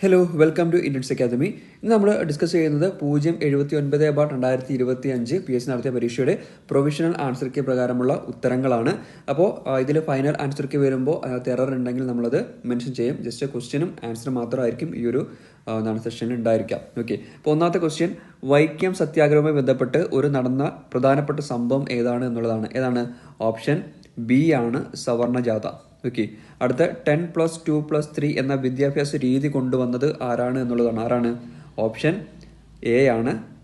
Hello welcome to Indians academy ഇന്ന് നമ്മൾ discuss ചെയ്യുന്നത് പൂജ്യം എഴുപത്തി ഒൻപത് ബാർ രണ്ടായിരത്തി ഇരുപത്തി അഞ്ച് പി എസ് നടത്തിയ പരീക്ഷയുടെ പ്രൊവിഷണൽ ആൻസർ കീ പ്രകാരമുള്ള ഉത്തരങ്ങളാണ്. അപ്പോൾ ഇതിൽ ഫൈനൽ ആൻസർ കീ വരുമ്പോൾ അതിനകത്ത് എറർ ഉണ്ടെങ്കിൽ നമ്മളത് മെൻഷൻ ചെയ്യും. ജസ്റ്റ് ക്വസ്റ്റ്യനും ആൻസറും മാത്രമായിരിക്കും ഈ ഒരു എന്താണ് സെഷനിൽ ഉണ്ടായിരിക്കാം ഓക്കെ അപ്പോൾ ഒന്നാമത്തെ ക്വസ്റ്റ്യൻ വൈക്കം സത്യാഗ്രഹവുമായി ബന്ധപ്പെട്ട് ഒരു നടന്ന പ്രധാനപ്പെട്ട സംഭവം ഏതാണ് എന്നുള്ളതാണ്. ഏതാണ്? ഓപ്ഷൻ ബി ആണ് സവർണജാഥ. ഓക്കെ അടുത്ത ten plus two plus three എന്ന വിദ്യാഭ്യാസ രീതി കൊണ്ടുവന്നത് ആരാണ് എന്നുള്ളതാണ്. ആരാണ്? ഓപ്ഷൻ എ ആണ്.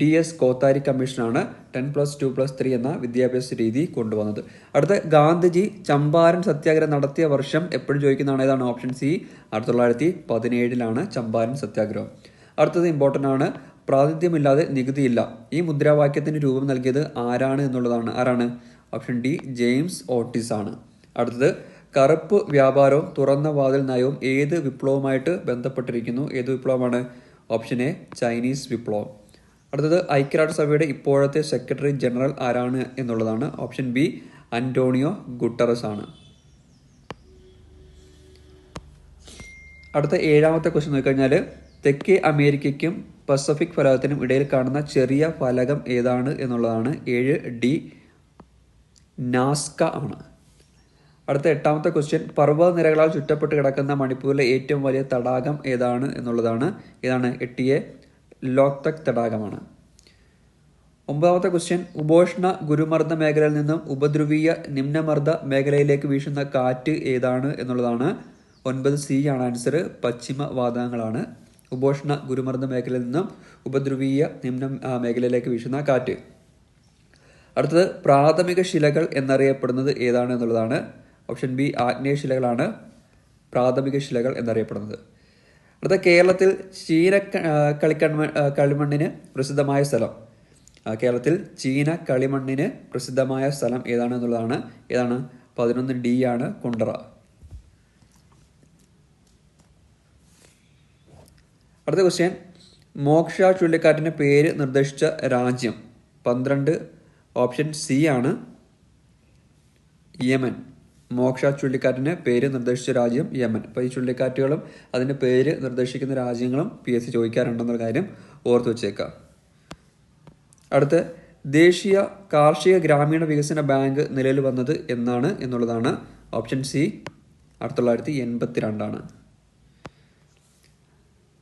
ഡി എസ് കോത്താരി കമ്മീഷനാണ് ten plus two plus three എന്ന വിദ്യാഭ്യാസ രീതി കൊണ്ടുവന്നത്. അടുത്ത ഗാന്ധിജി ചമ്പാരൻ സത്യാഗ്രഹം നടത്തിയ വർഷം എപ്പോഴും ചോദിക്കുന്നതാണ് ഏതാണ് ഓപ്ഷൻ സി? ആയിരത്തി തൊള്ളായിരത്തി പതിനേഴിലാണ് ചമ്പാരൻ സത്യാഗ്രഹം. അടുത്തത് ഇമ്പോർട്ടന്റ് ആണ്. പ്രാതിനിധ്യമില്ലാതെ നികുതിയില്ല. ഈ മുദ്രാവാക്യത്തിന് രൂപം നൽകിയത് ആരാണ് എന്നുള്ളതാണ്. ആരാണ്? ഓപ്ഷൻ ഡി ജെയിംസ് ഓട്ടിസ് ആണ് അടുത്തത് കറുപ്പ് വ്യാപാരവും തുറന്ന വാതിൽ നയവും ഏത് വിപ്ലവമായിട്ട് ബന്ധപ്പെട്ടിരിക്കുന്നു? ഏത് വിപ്ലവമാണ്? ഓപ്ഷൻ എ ചൈനീസ് വിപ്ലവം. അടുത്തത് ഐക്യരാഷ്ട്രസഭയുടെ ഇപ്പോഴത്തെ സെക്രട്ടറി ജനറൽ ആരാണ് എന്നുള്ളതാണ്. ഓപ്ഷൻ ബി അന്റോണിയോ ഗുട്ടറസ് ആണ്. അടുത്ത ഏഴാമത്തെ ക്വസ്റ്റ്യൻ നോക്കിക്കഴിഞ്ഞാൽ തെക്കേ അമേരിക്കയ്ക്കും പസഫിക് ഫലകത്തിനും ഇടയിൽ കാണുന്ന ചെറിയ ഫലകം ഏതാണ് എന്നുള്ളതാണ്. ഏഴ് ഡി നാസ്ക ആണ്. അടുത്ത എട്ടാമത്തെ ക്വസ്റ്റ്യൻ പർവതനിരകളാൽ ചുറ്റപ്പെട്ട് കിടക്കുന്ന മണിപ്പൂരിലെ ഏറ്റവും വലിയ തടാകം ഏതാണ് എന്നുള്ളതാണ്. ഏതാണ് എട്ടിയെ ലോക്തക് തടാകമാണ്. ഒമ്പതാമത്തെ ക്വസ്റ്റ്യൻ ഉപോഷ്ണ ഗുരുമർദ്ദ മേഖലയിൽ നിന്നും ഉപദ്രുവീയ നിമ്നമർദ്ദ മേഖലയിലേക്ക് വീശുന്ന കാറ്റ് ഏതാണ് എന്നുള്ളതാണ്. ഒൻപത് സി ആണ് ആൻസർ പശ്ചിമ വാതകങ്ങളാണ്. ഉപോഷ്ണ ഗുരുമർദ്ദ മേഖലയിൽ നിന്നും ഉപദ്രുവീയ നിമ്ന മേഖലയിലേക്ക് വീശുന്ന കാറ്റ്. അടുത്തത് പ്രാഥമിക ശിലകൾ എന്നറിയപ്പെടുന്നത് ഏതാണ് എന്നുള്ളതാണ്. ഓപ്ഷൻ ബി ആഗ്നേയ ശിലകളാണ് പ്രാഥമിക ശിലകൾ എന്നറിയപ്പെടുന്നത്. അടുത്ത കേരളത്തിൽ ചീന കളിക്കൺമ കളിമണ്ണിന് പ്രസിദ്ധമായ സ്ഥലം. കേരളത്തിൽ ചീന കളിമണ്ണിന് പ്രസിദ്ധമായ സ്ഥലം ഏതാണ് എന്നുള്ളതാണ്. ഏതാണ്? പതിനൊന്ന് ഡി ആണ് കുണ്ടറ. അടുത്ത ക്വസ്റ്റ്യൻ. മോക്ഷ ചുഴലിക്കാറ്റിന്റെ പേര് നിർദ്ദേശിച്ച രാജ്യം. പന്ത്രണ്ട്. ഓപ്ഷൻ സി ആണ് യമൻ. മോക്ഷ ചുഴലിക്കാറ്റിന് പേര് നിർദ്ദേശിച്ച രാജ്യം യമൻ. അപ്പോൾ ഈ ചുഴലിക്കാറ്റുകളും അതിന്റെ പേര് നിർദ്ദേശിക്കുന്ന രാജ്യങ്ങളും പി എസ് സി ചോദിക്കാറുണ്ടെന്ന കാര്യം ഓർത്തു വച്ചേക്കാം. അടുത്ത് ദേശീയ കാർഷിക ഗ്രാമീണ വികസന ബാങ്ക് നിലവിൽ വന്നത് എന്നാണ് എന്നുള്ളതാണ് ഓപ്ഷൻ സി ആയിരത്തി തൊള്ളായിരത്തി എൺപത്തി രണ്ടാണ്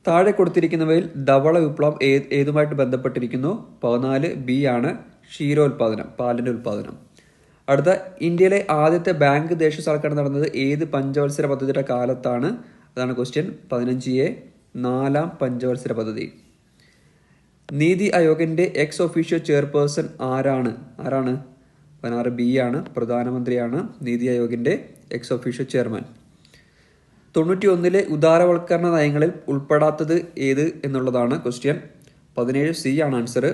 താഴെ കൊടുത്തിരിക്കുന്നവയിൽ ധവള വിപ്ലവം ഏതുമായിട്ട് ബന്ധപ്പെട്ടിരിക്കുന്നു? പതിനാല് ബി ആണ് ക്ഷീരോത്പാദനം പാലിന്റെ ഉൽപാദനം. അടുത്ത ഇന്ത്യയിലെ ആദ്യത്തെ ബാങ്ക് ദേശീയ ദേശസാൽക്കരണം നടന്നത് ഏത് പഞ്ചവത്സര പദ്ധതിയുടെ കാലത്താണ്? അതാണ് ക്വസ്റ്റ്യൻ പതിനഞ്ച് എ നാലാം പഞ്ചവത്സര പദ്ധതി. നീതി ആയോഗിന്റെ എക്സ് ഒഫീഷ്യോ ചെയർപേഴ്സൺ ആരാണ്? ആരാണ്? പതിനാറ് ബി ആണ് പ്രധാനമന്ത്രിയാണ് നീതി ആയോഗിന്റെ എക്സ് ഒഫീഷ്യോ ചെയർമാൻ തൊണ്ണൂറ്റി ഒന്നിലെ ഉദാരവൽക്കരണ നയങ്ങളിൽ ഉൾപ്പെടാത്തത് ഏത് എന്നുള്ളതാണ് ക്വസ്റ്റ്യൻ പതിനേഴ് സി ആണ് ആൻസർ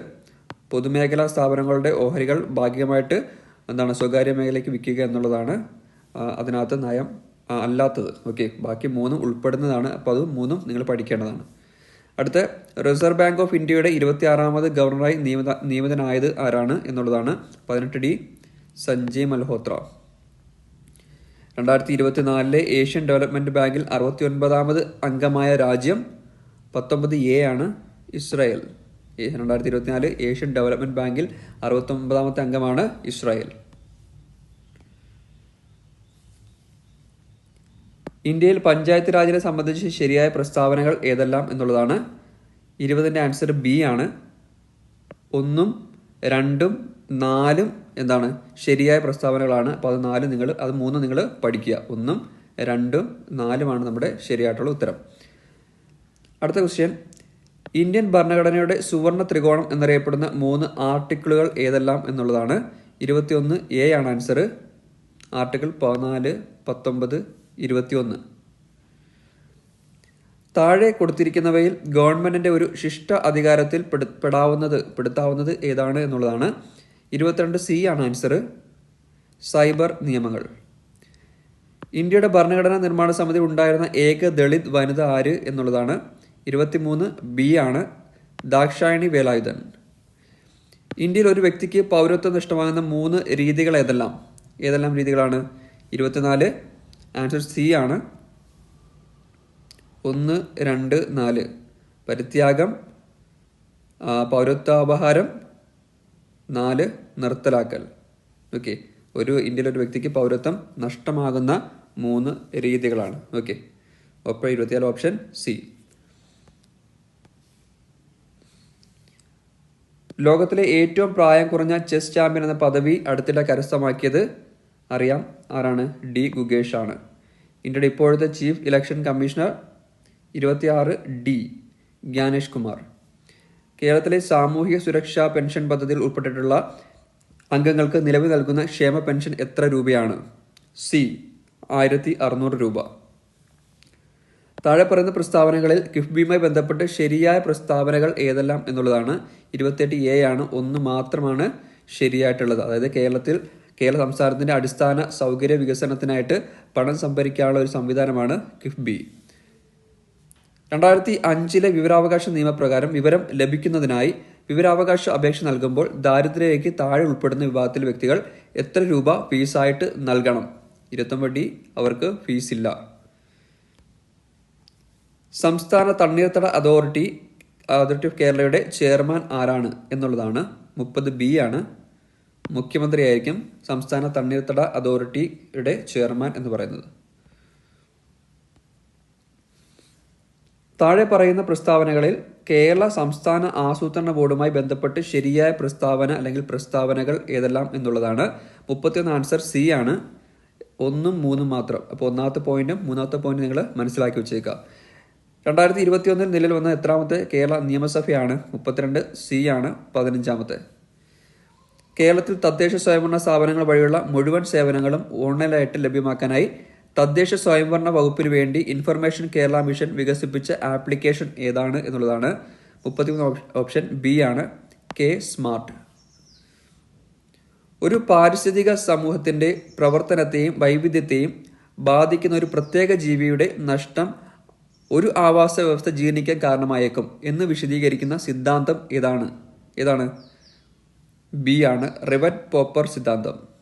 പൊതുമേഖലാ സ്ഥാപനങ്ങളുടെ ഓഹരികൾ ഭാഗികമായിട്ട് എന്താണ് സ്വകാര്യ മേഖലയ്ക്ക് വിൽക്കുക എന്നുള്ളതാണ് അതിനകത്ത് നയം അല്ലാത്തത്. ഓക്കെ ബാക്കി മൂന്നും ഉൾപ്പെടുന്നതാണ്. അപ്പോൾ അത് മൂന്നും നിങ്ങൾ പഠിക്കേണ്ടതാണ്. അടുത്ത റിസർവ് ബാങ്ക് ഓഫ് ഇന്ത്യയുടെ ഇരുപത്തിയാറാമത് ഗവർണറായി നിയമിത നിയമിതനായത് ആരാണ് എന്നുള്ളതാണ് പതിനെട്ട് ഡി സഞ്ജയ് മൽഹോത്ര. രണ്ടായിരത്തി ഇരുപത്തിനാലിലെ ഏഷ്യൻ ഡെവലപ്മെന്റ് ബാങ്കിൽ അറുപത്തി ഒൻപതാമത് അംഗമായ രാജ്യം പത്തൊമ്പത് എ ആണ് ഇസ്രായേൽ. രണ്ടായിരത്തി ഇരുപത്തിനാല് ഏഷ്യൻ ഡെവലപ്മെന്റ് ബാങ്കിൽ അറുപത്തി ഒമ്പതാമത്തെ അംഗമാണ് ഇസ്രായേൽ. ഇന്ത്യയിൽ പഞ്ചായത്ത് രാജിനെ സംബന്ധിച്ച് ശരിയായ പ്രസ്താവനകൾ ഏതെല്ലാം എന്നുള്ളതാണ്. ഇരുപതിന്റെ ആൻസർ ബി ആണ്. ഒന്നും രണ്ടും നാലും എന്താണ് ശരിയായ പ്രസ്താവനകളാണ്. അപ്പോൾ അത് നാല് നിങ്ങൾ അത് മൂന്ന് നിങ്ങൾ പഠിക്കുക. ഒന്നും രണ്ടും നാലുമാണ് നമ്മുടെ ശരിയായിട്ടുള്ള ഉത്തരം. അടുത്ത ക്വസ്റ്റ്യൻ ഇന്ത്യൻ ഭരണഘടനയുടെ സുവർണ ത്രികോണം എന്നറിയപ്പെടുന്ന മൂന്ന് ആർട്ടിക്കിളുകൾ ഏതെല്ലാം എന്നുള്ളതാണ്. ഇരുപത്തിയൊന്ന് എ ആണ് ആൻസർ ആർട്ടിക്കിൾ പതിനാല് പത്തൊമ്പത് ഇരുപത്തിയൊന്ന്. താഴെ കൊടുത്തിരിക്കുന്നവയിൽ ഗവൺമെന്റിന്റെ ഒരു ശിഷ്ട അധികാരത്തിൽ പെടു- പെടാവുന്നത് പെടുത്താവുന്നത് ഏതാണ് എന്നുള്ളതാണ്. ഇരുപത്തിരണ്ട് സി ആണ് ആൻസർ സൈബർ നിയമങ്ങൾ. ഇന്ത്യയുടെ ഭരണഘടനാ നിർമ്മാണ സമിതി ഉണ്ടായിരുന്ന ഏക ദളിത് വനിത ആര് എന്നുള്ളതാണ്. ഇരുപത്തിമൂന്ന് ബി ആണ് ദാക്ഷായണി വേലായുധൻ. ഇന്ത്യയിൽ ഒരു വ്യക്തിക്ക് പൗരത്വം നഷ്ടമാകുന്ന മൂന്ന് രീതികൾ ഏതെല്ലാം? ഏതെല്ലാം രീതികളാണ്? ഇരുപത്തിനാല് ആൻസർ സി ആണ്. ഒന്ന് രണ്ട് നാല്. പരിത്യാഗം പൗരത്വാപഹാരം നാല് നിർത്തലാക്കൽ. ഓക്കെ. ഒരു ഇന്ത്യയിലെ ഒരു വ്യക്തിക്ക് പൗരത്വം നഷ്ടമാകുന്ന മൂന്ന് രീതികളാണ്. ഓക്കെ. ഒപ്പം ഇരുപത്തിയാൽ ഓപ്ഷൻ സി ലോകത്തിലെ ഏറ്റവും പ്രായം കുറഞ്ഞ ചെസ് ചാമ്പ്യൻ എന്ന പദവി അടുത്തിടെ കരസ്ഥമാക്കിയത് അറിയാം ആരാണ്? ഡി ഗുഗേഷ് ആണ്. ഇന്ത്യയുടെ ഇപ്പോഴത്തെ ചീഫ് ഇലക്ഷൻ കമ്മീഷണർ ഇരുപത്തിയാറ് ഡി ജ്ഞാനേഷ് കുമാർ. കേരളത്തിലെ സാമൂഹിക സുരക്ഷാ പെൻഷൻ പദ്ധതിയിൽ ഉൾപ്പെട്ടിട്ടുള്ള അംഗങ്ങൾക്ക് നിലവിൽ നൽകുന്ന ക്ഷേമ പെൻഷൻ എത്ര രൂപയാണ്? സി ആയിരത്തി അറുന്നൂറ് രൂപ. താഴെ പറയുന്ന പ്രസ്താവനകളിൽ കിഫ്ബിയുമായി ബന്ധപ്പെട്ട് ശരിയായ പ്രസ്താവനകൾ ഏതെല്ലാം എന്നുള്ളതാണ്. ഇരുപത്തിയെട്ട് എ ആണ്. ഒന്ന് മാത്രമാണ് ശരിയായിട്ടുള്ളത്. അതായത് കേരളത്തിൽ കേരള സംസ്ഥാനത്തിന്റെ അടിസ്ഥാന സൗകര്യ വികസനത്തിനായിട്ട് പണം സംഭരിക്കാനുള്ള ഒരു സംവിധാനമാണ് കിഫ്ബി. രണ്ടായിരത്തി അഞ്ചിലെ വിവരാവകാശ നിയമപ്രകാരം വിവരം ലഭിക്കുന്നതിനായി വിവരാവകാശ അപേക്ഷ നൽകുമ്പോൾ ദാരിദ്ര്യരേഖയ്ക്ക് താഴെ ഉൾപ്പെടുന്ന വിഭാഗത്തിൽ വ്യക്തികൾ എത്ര രൂപ ഫീസായിട്ട് നൽകണം? ഇരുപത്തൊമ്പത് ഡി അവർക്ക് ഫീസില്ല. സംസ്ഥാന തണ്ണീർത്തട അതോറിറ്റി അതോറിറ്റി ഓഫ് കേരളയുടെ ചെയർമാൻ ആരാണ് എന്നുള്ളതാണ് മുപ്പത് ബി ആണ്. മുഖ്യമന്ത്രി ആയിരിക്കും സംസ്ഥാന തണ്ണീർത്തട അതോറിറ്റിയുടെ ചെയർമാൻ എന്ന് പറയുന്നത്. താഴെ പറയുന്ന പ്രസ്താവനകളിൽ കേരള സംസ്ഥാന ആസൂത്രണ ബോർഡുമായി ബന്ധപ്പെട്ട് ശരിയായ പ്രസ്താവന അല്ലെങ്കിൽ പ്രസ്താവനകൾ ഏതെല്ലാം എന്നുള്ളതാണ് മുപ്പത്തിയൊന്ന് ആൻസർ സി ആണ്. ഒന്നും മൂന്നും മാത്രം. അപ്പോൾ ഒന്നാമത്തെ പോയിന്റും മൂന്നാമത്തെ പോയിന്റും നിങ്ങൾ മനസ്സിലാക്കി വെച്ചേക്കുക. രണ്ടായിരത്തി ഇരുപത്തി ഒന്നിൽ നിലവിൽ വന്ന എത്രാമത്തെ കേരള നിയമസഭയാണ്? മുപ്പത്തിരണ്ട് സി ആണ് പതിനഞ്ചാമത്തെ. കേരളത്തിൽ തദ്ദേശ സ്വയംഭരണ സ്ഥാപനങ്ങൾ വഴിയുള്ള മുഴുവൻ സേവനങ്ങളും ഓൺലൈനായിട്ട് ലഭ്യമാക്കാനായി തദ്ദേശ സ്വയംഭരണ വകുപ്പിന് വേണ്ടി ഇൻഫർമേഷൻ കേരള മിഷൻ വികസിപ്പിച്ച ആപ്ലിക്കേഷൻ ഏതാണ് എന്നുള്ളതാണ്. മുപ്പത്തിമൂന്ന് ഓപ്ഷ- ഓപ്ഷൻ ബി ആണ് കെ സ്മാർട്ട്. ഒരു പാരിസ്ഥിതിക സമൂഹത്തിന്റെ പ്രവർത്തനത്തെയും വൈവിധ്യത്തെയും ബാധിക്കുന്ന ഒരു പ്രത്യേക ജീവിയുടെ നഷ്ടം ഒരു ആവാസ വ്യവസ്ഥ ജീർണിക്കാൻ കാരണമായേക്കും എന്ന് വിശദീകരിക്കുന്ന സിദ്ധാന്തം ഏതാണ്? ഏതാണ്? ബി ആണ് റിവൻ പോപ്പർ സിദ്ധാന്തം.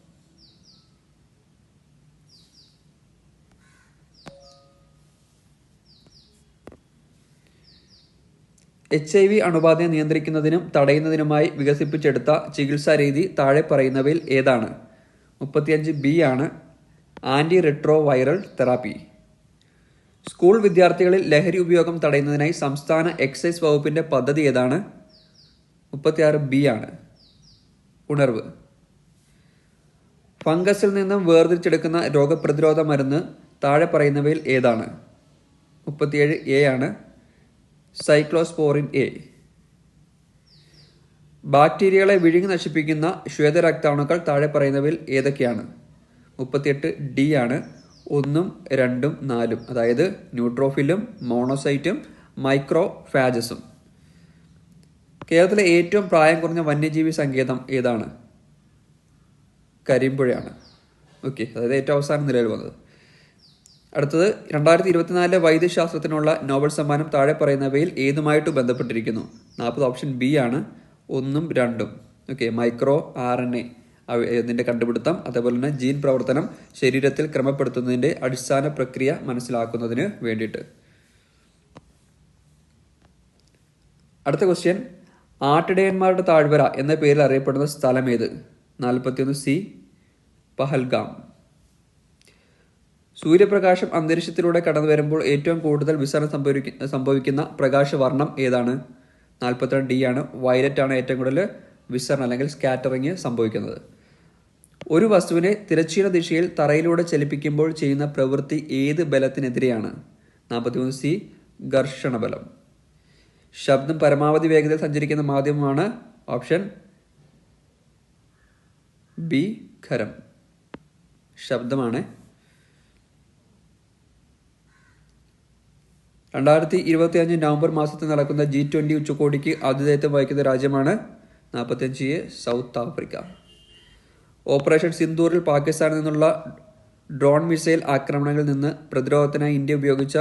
എച്ച് ഐ വി അണുബാധയെ നിയന്ത്രിക്കുന്നതിനും തടയുന്നതിനുമായി വികസിപ്പിച്ചെടുത്ത ചികിത്സാ രീതി താഴെ പറയുന്നവയിൽ ഏതാണ്? മുപ്പത്തിയഞ്ച് ബി ആണ് anti retro viral therapy. School വിദ്യാർത്ഥികളിൽ ലഹരി ഉപയോഗം തടയുന്നതിനായി സംസ്ഥാന എക്സൈസ് വകുപ്പിന്റെ പദ്ധതി ഏതാണ്? മുപ്പത്തിയാറ് ബി ആണ്. ഉണർവ്. ഫംഗസിൽ നിന്നും വേർതിരിച്ചെടുക്കുന്ന രോഗപ്രതിരോധ മരുന്ന് താഴെ പറയുന്നവയിൽ ഏതാണ്? മുപ്പത്തിയേഴ് എ ആണ്. Cyclosporin A. ബാക്ടീരിയകളെ വിഴുങ്ങി നശിപ്പിക്കുന്ന ശ്വേതരക്താണുക്കൾ താഴെ പറയുന്നവയിൽ ഏതൊക്കെയാണ്? മുപ്പത്തിയെട്ട് ഡി ആണ്. ഒന്നും രണ്ടും നാലും. അതായത് ന്യൂട്രോഫിലും മോണോസൈറ്റും മൈക്രോ ഫാജസും കേരളത്തിലെ ഏറ്റവും പ്രായം കുറഞ്ഞ വന്യജീവി സങ്കേതം ഏതാണ്? കരിമ്പുഴയാണ്. ഓക്കെ അതായത് ഏറ്റവും അവസാനം നിലവിൽ വന്നത്. അടുത്തത് രണ്ടായിരത്തി ഇരുപത്തിനാലിലെ വൈദ്യശാസ്ത്രത്തിനുള്ള നോബൽ സമ്മാനം താഴെ പറയുന്നവയിൽ ഏതുമായിട്ട് ബന്ധപ്പെട്ടിരിക്കുന്നു? നാൽപ്പത് ഓപ്ഷൻ ബി ആണ് ഒന്നും രണ്ടും. Okay micro R N A. ഇതിന്റെ കണ്ടുപിടുത്തം അതേപോലെ തന്നെ ജീൻ പ്രവർത്തനം ശരീരത്തിൽ ക്രമപ്പെടുത്തുന്നതിന്റെ അടിസ്ഥാന പ്രക്രിയ മനസ്സിലാക്കുന്നതിന് വേണ്ടിയിട്ട്. അടുത്ത ക്വസ്റ്റ്യൻ ആട്ടിടയന്മാരുടെ താഴ്വര എന്ന പേരിൽ അറിയപ്പെടുന്ന സ്ഥലം ഏത്? നാൽപ്പത്തിയൊന്ന് സി പഹൽഗാം. സൂര്യപ്രകാശം അന്തരീക്ഷത്തിലൂടെ കടന്നു വരുമ്പോൾ ഏറ്റവും കൂടുതൽ വിസരണം സംഭവിക്ക സംഭവിക്കുന്ന പ്രകാശവർണം ഏതാണ്? നാൽപ്പത്തിരണ്ട് ഡി ആണ്. വയലറ്റ് ആണ് ഏറ്റവും കൂടുതൽ വിസരണം അല്ലെങ്കിൽ സ്കാറ്ററിങ് സംഭവിക്കുന്നത്. ഒരു വസ്തുവിനെ തിരശ്ചീന ദിശയിൽ തറയിലൂടെ ചലിപ്പിക്കുമ്പോൾ ചെയ്യുന്ന പ്രവൃത്തി ഏത് ബലത്തിനെതിരെയാണ്? നാൽപ്പത്തിമൂന്ന് സി ഘർഷണ ബലം. ശബ്ദം പരമാവധി വേഗതയിൽ സഞ്ചരിക്കുന്ന മാധ്യമമാണ് ഓപ്ഷൻ ബി ഖരം. ശബ്ദമാണ് രണ്ടായിരത്തി ഇരുപത്തി അഞ്ച് നവംബർ മാസത്തിൽ നടക്കുന്ന ജി ട്വന്റി ഉച്ചകോടിക്ക് ആതിഥേയത്വം വഹിക്കുന്ന രാജ്യമാണ് നാൽപ്പത്തിയഞ്ച് സൗത്ത് ആഫ്രിക്ക. ഓപ്പറേഷൻ സിന്ദൂറിൽ പാകിസ്ഥാനിൽ നിന്നുള്ള ഡ്രോൺ മിസൈൽ ആക്രമണങ്ങളിൽ നിന്ന് പ്രതിരോധത്തിനായി ഇന്ത്യ ഉപയോഗിച്ച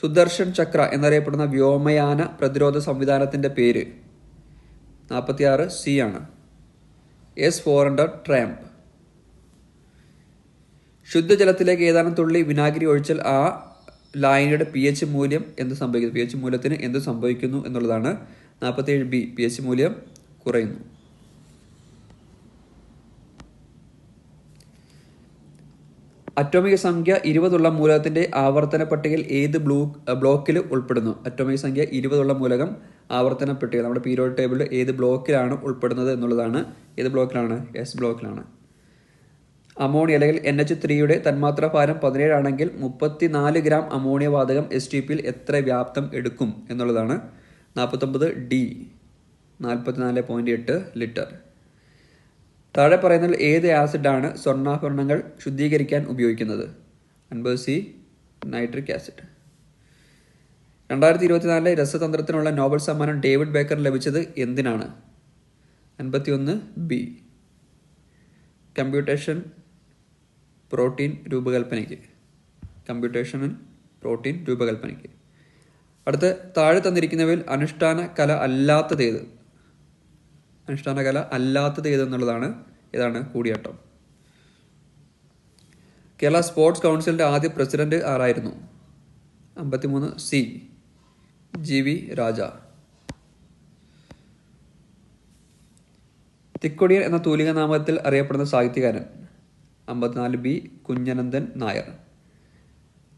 സുദർശൻ ചക്ര എന്നറിയപ്പെടുന്ന വ്യോമയാന പ്രതിരോധ സംവിധാനത്തിന്റെ പേര്. നാൽപ്പത്തിയാറ് സി ആണ്. എസ് ഫോർ ഹൺഡ്രഡ് ട്രാമ്പ് ശുദ്ധജലത്തിലേക്ക് ഏതാനും തുള്ളി വിനാഗിരി ഒഴിച്ചാൽ ആ ലായനിയുടെ പി എച്ച് മൂല്യം എന്ത് സംഭവിക്കുന്നു? പി എച്ച് മൂല്യത്തിന് എന്ത് സംഭവിക്കുന്നു എന്നുള്ളതാണ് നാൽപ്പത്തേഴ് ബി. പി എച്ച് മൂല്യം കുറയുന്നു. അറ്റോമിക സംഖ്യ ഇരുപതുള്ള മൂലകത്തിന്റെ ആവർത്തന പട്ടികയിൽ ഏത് ബ്ലൂ ബ്ലോക്കിൽ ഉൾപ്പെടുന്നു? അറ്റോമിക സംഖ്യ ഇരുപതുള്ള മൂലകം ആവർത്തന പട്ടിക. നമ്മുടെ പീരിയോഡ് ടേബിളിൽ ഏത് ബ്ലോക്കിലാണ് ഉൾപ്പെടുന്നത് എന്നുള്ളതാണ്. ഏത് ബ്ലോക്കിലാണ്? എസ് ബ്ലോക്കിലാണ്. അമോണിയ അല്ലെങ്കിൽ എൻ എച്ച് ത്രീയുടെ തന്മാത്രാ ഭാരം പതിനേഴാണെങ്കിൽ മുപ്പത്തിനാല് ഗ്രാം അമോണിയ വാതകം എസ് ടി പിയിൽ എത്ര വ്യാപ്തം എടുക്കും എന്നുള്ളതാണ്. നാൽപ്പത്തൊമ്പത് ഡി നാൽപ്പത്തിനാല് പോയിന്റ് എട്ട് ലിറ്റർ. താഴെ പറയുന്ന ഏത് ആസിഡാണ് സ്വർണാഭരണങ്ങൾ ശുദ്ധീകരിക്കാൻ ഉപയോഗിക്കുന്നത്? അൻപത് സി നൈട്രിക് ആസിഡ്. രണ്ടായിരത്തി ഇരുപത്തിനാലിലെ രസതന്ത്രത്തിനുള്ള നോബൽ സമ്മാനം ഡേവിഡ് ബേക്കർ ലഭിച്ചത് എന്തിനാണ്? അൻപത്തിയൊന്ന് ബി. കമ്പ്യൂട്ടേഷൻ പ്രോട്ടീൻ രൂപകൽപ്പനയ്ക്ക്. കമ്പ്യൂട്ടേഷൻ പ്രോട്ടീൻ രൂപകൽപ്പനയ്ക്ക്. അടുത്ത് താഴെ തന്നിരിക്കുന്നവയിൽ അനുഷ്ഠാന കല അല്ലാത്തതേത്? അനുഷ്ഠാന കല അല്ലാത്തത് ഏതെന്നുള്ളതാണ് ഏതാണ് കൂടിയാട്ടം. കേരള സ്പോർട്സ് കൗൺസിലിന്റെ ആദ്യ പ്രസിഡന്റ് ആരായിരുന്നു? അമ്പത്തിമൂന്ന് C. G. V. Raja. Thikkodiyan എന്ന തൂലിക നാമത്തിൽ അറിയപ്പെടുന്ന സാഹിത്യകാരൻ. അമ്പത്തിനാല് ബി. കുഞ്ഞനന്ദൻ നായർ.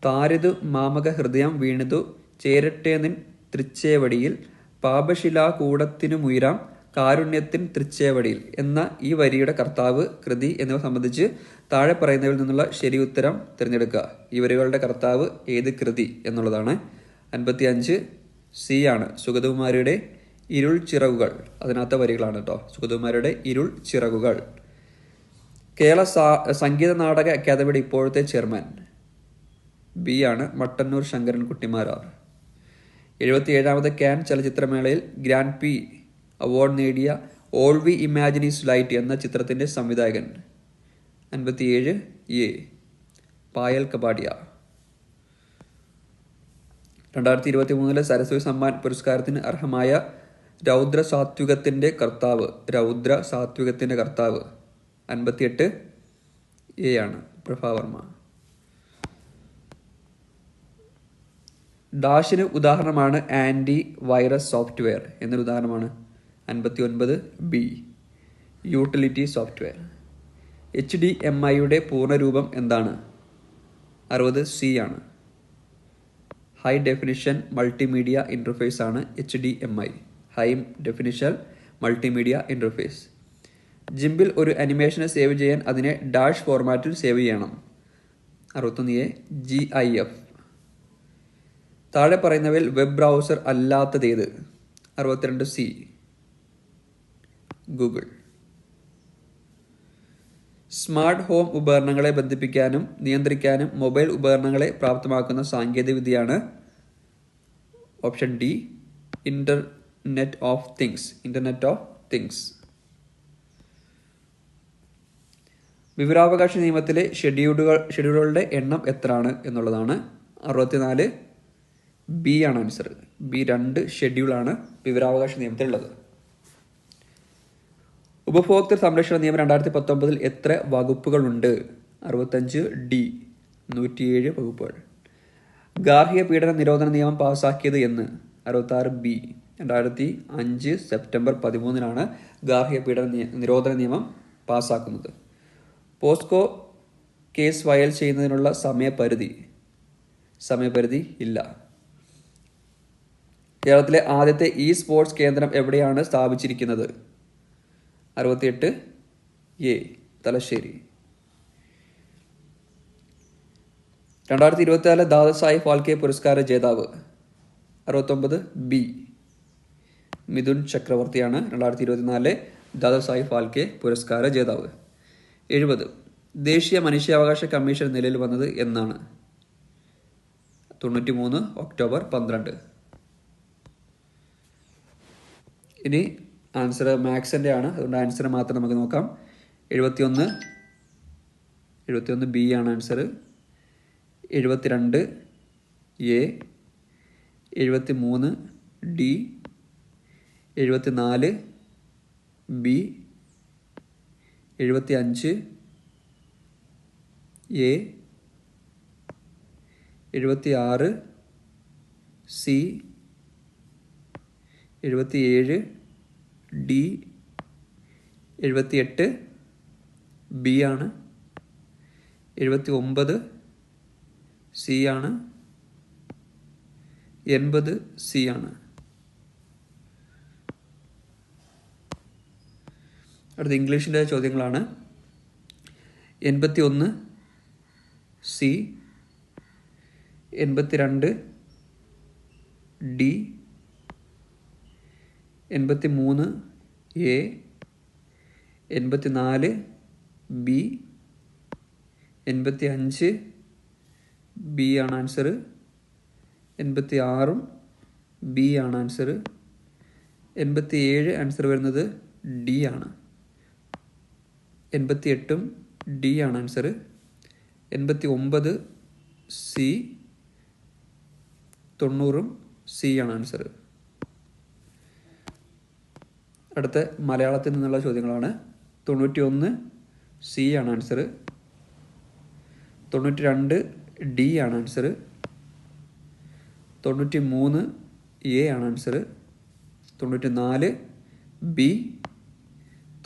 താരിതു മാമക ഹൃദയം വീണിതു ചേരട്ടേനിൻ തൃച്ചേവടിയിൽ പാപശിലാകൂടത്തിനുമുയരാം കാരുണ്യത്തിൻ തൃച്ചേവടിയിൽ എന്ന ഈ വരിയുടെ കർത്താവ് കൃതി എന്നിവ സംബന്ധിച്ച് താഴെ പറയുന്നവയിൽ നിന്നുള്ള ശരി ഉത്തരം തിരഞ്ഞെടുക്കുക. ഈ വരികളുടെ കർത്താവ് ഏത് കൃതി എന്നുള്ളതാണ്. അൻപത്തി അഞ്ച് സി ആണ്. സുഗതകുമാരിയുടെ ഇരുൾ ചിറകുകൾ. അതിനകത്തെ വരികളാണ് കേട്ടോ സുഗതകുമാരിയുടെ ഇരുൾ ചിറകുകൾ. കേരള സംഗീത നാടക അക്കാദമിയുടെ ഇപ്പോഴത്തെ ചെയർമാൻ ബി ആണ് മട്ടന്നൂർ ശങ്കരൻ കുട്ടിമാരാർ. എഴുപത്തി ഏഴാമത് ക്യാൻ ചലച്ചിത്രമേളയിൽ ഗ്രാൻഡ് പി അവാർഡ് നേടിയ all we imagine as light എന്ന ചിത്രത്തിന്റെ സംവിധായകൻ. അൻപത്തിയേഴ് എ പായൽ കപാഡിയ രണ്ടായിരത്തി ഇരുപത്തി മൂന്നിലെ സരസ്വതി സമ്മാൻ പുരസ്കാരത്തിന് അർഹമായ രൗദ്ര സാത്വികത്തിന്റെ കർത്താവ് രൗദ്ര സാത്വികത്തിന്റെ കർത്താവ്. അൻപത്തിയെട്ട് എ ആണ് പ്രഭാവർമ്മ ഡാഷിന് ഉദാഹരണമാണ് ആന്റി വൈറസ് സോഫ്റ്റ്വെയർ എന്നൊരു ഉദാഹരണമാണ് അൻപത്തി ഒൻപത് B. Utility software. H D M ഐയുടെ പൂർണരൂപം എന്താണ്? അറുപത് സി ആണ്. ഹൈ ഡെഫിനിഷൻ മൾട്ടിമീഡിയ ഇന്റർഫേസ് ആണ് H D M I. High definition multimedia interface ജിംബിൽ ഒരു അനിമേഷനെ സേവ് ചെയ്യാൻ അതിനെ ഡാഷ് ഫോർമാറ്റിൽ സേവ് ചെയ്യണം. അറുപത്തൊന്ന് എ ജി ഐ എഫ്. താഴെ പറയുന്നവയിൽ വെബ് ബ്രൗസർ അല്ലാത്തതേത്. അറുപത്തിരണ്ട് സി. ഗൂഗിൾ. സ്മാർട്ട് ഹോം ഉപകരണങ്ങളെ ബന്ധിപ്പിക്കാനും നിയന്ത്രിക്കാനും മൊബൈൽ ഉപകരണങ്ങളെ പ്രാപ്തമാക്കുന്ന സാങ്കേതികവിദ്യയാണ് option D internet of things internet of things വിവരാവകാശ നിയമത്തിലെ ഷെഡ്യൂളുകൾ ഷെഡ്യൂളുകളുടെ എണ്ണം എത്രയാണ് എന്നുള്ളതാണ് അറുപത്തിനാല്. ബി ആണ് ആൻസർ. ബി രണ്ട് ഷെഡ്യൂളാണ് വിവരാവകാശ നിയമത്തിലുള്ളത്. ഉപഭോക്തൃ സംരക്ഷണ നിയമം രണ്ടായിരത്തി പത്തൊമ്പതിൽ എത്ര വകുപ്പുകളുണ്ട്? അറുപത്തഞ്ച് ഡി നൂറ്റിയേഴ് വകുപ്പുകൾ. ഗാർഹിക പീഡന നിരോധന നിയമം പാസാക്കിയത് എന്ന്. അറുപത്താറ് ബി രണ്ടായിരത്തി അഞ്ച് സെപ്റ്റംബർ പതിമൂന്നിനാണ് ഗാർഹിക പീഡന നിരോധന നിയമം പാസാക്കുന്നത്. പോസ്കോ കേസ് ഫയൽ ചെയ്യുന്നതിനുള്ള സമയപരിധി. സമയപരിധി ഇല്ല. കേരളത്തിലെ ആദ്യത്തെ ഇ സ്പോർട്സ് കേന്ദ്രം എവിടെയാണ് സ്ഥാപിച്ചിരിക്കുന്നത്? അറുപത്തിയെട്ട് എ തലശ്ശേരി. രണ്ടായിരത്തി ഇരുപത്തിനാല് ദാദാസായി ഫാൽക്കെ പുരസ്കാര ജേതാവ്. അറുപത്തൊമ്പത് ബി മിഥുൻ ചക്രവർത്തിയാണ് രണ്ടായിരത്തി ഇരുപത്തിനാലിലെ ദാദാസായി ഫാൽക്കെ പുരസ്കാര ജേതാവ്. എഴുപത് ദേശീയ മനുഷ്യാവകാശ കമ്മീഷൻ നിലയിൽ വന്നത് എന്നാണ്. തൊണ്ണൂറ്റി മൂന്ന് ഒക്ടോബർ പന്ത്രണ്ട്. ഇനി ആൻസർ മാത്സിന്റെ ആണ്. അതുകൊണ്ട് ആൻസർ മാത്രം നമുക്ക് നോക്കാം. എഴുപത്തിയൊന്ന്. എഴുപത്തിയൊന്ന് ബി ആണ് ആൻസർ. എഴുപത്തിരണ്ട് എ. എഴുപത്തി മൂന്ന് ഡി. എഴുപത്തി നാല് ബി. എഴുപത്തി അഞ്ച് എ. എഴുപത്തി ആറ് സി. എഴുപത്തിയേഴ് ഡി എഴുപത്തിയെട്ട് ബി ആണ് എഴുപത്തി ഒമ്പത് സി ആണ് എൺപത് സി ആണ്. അടുത്ത ഇംഗ്ലീഷിന്റെ ചോദ്യങ്ങളാണ്. എൺപത്തി ഒന്ന് സി എൺപത്തി രണ്ട് ഡി എൺപത്തി മൂന്ന് എ എൺപത്തി നാല് ബി എൺപത്തി അഞ്ച് ബി ആണ് ആൻസർ എൺപത്തി ആറും ബി ആണ് ആൻസർ എൺപത്തി ഏഴ് ആൻസർ വരുന്നത് ഡി ആണ്. എൺപത്തി എട്ടും ഡി ആണ് ആൻസർ എൺപത്തി ഒമ്പത് സി തൊണ്ണൂറും സി ആണ് ആൻസർ അടുത്ത മലയാളത്തിൽ നിന്നുള്ള ചോദ്യങ്ങളാണ്. തൊണ്ണൂറ്റി ഒന്ന് സി ആണ് ആൻസർ തൊണ്ണൂറ്റി രണ്ട് ഡി ആണ് ആൻസർ തൊണ്ണൂറ്റി മൂന്ന് എ ആണ് ആൻസർ തൊണ്ണൂറ്റി നാല് ബി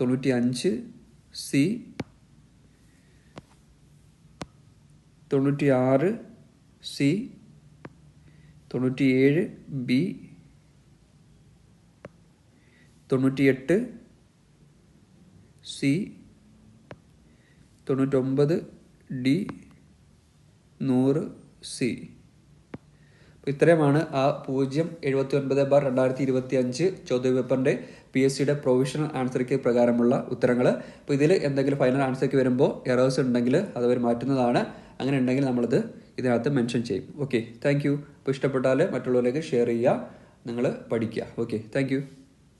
തൊണ്ണൂറ്റി അഞ്ച് സി തൊണ്ണൂറ്റി ആറ് സി തൊണ്ണൂറ്റി ഏഴ് ബി തൊണ്ണൂറ്റിയെട്ട് സി തൊണ്ണൂറ്റൊമ്പത് ഡി നൂറ് സി. ഇത്രയുമാണ് ആ പൂജ്യം എഴുപത്തി ഒൻപത് ബാർ രണ്ടായിരത്തി ഇരുപത്തി അഞ്ച് ചോദ്യപേപ്പറിന്റെ പി എസ് സിയുടെ പ്രൊവിഷണൽ ആൻസർക്ക് പ്രകാരമുള്ള ഉത്തരങ്ങൾ. അപ്പോൾ ഇതിൽ എന്തെങ്കിലും ഫൈനൽ ആൻസർക്ക് വരുമ്പോൾ എറേഴ്സ് ഉണ്ടെങ്കിൽ അത് അവർ മാറ്റുന്നതാണ്. അങ്ങനെ ഉണ്ടെങ്കിൽ നമ്മളത് ഇതിനകത്ത് മെൻഷൻ ചെയ്യും. ഓക്കെ താങ്ക് യു അപ്പോൾ ഇഷ്ടപ്പെട്ടാൽ മറ്റുള്ളവരിലേക്ക് ഷെയർ ചെയ്യുക. നിങ്ങൾ പഠിക്കുക. Okay thank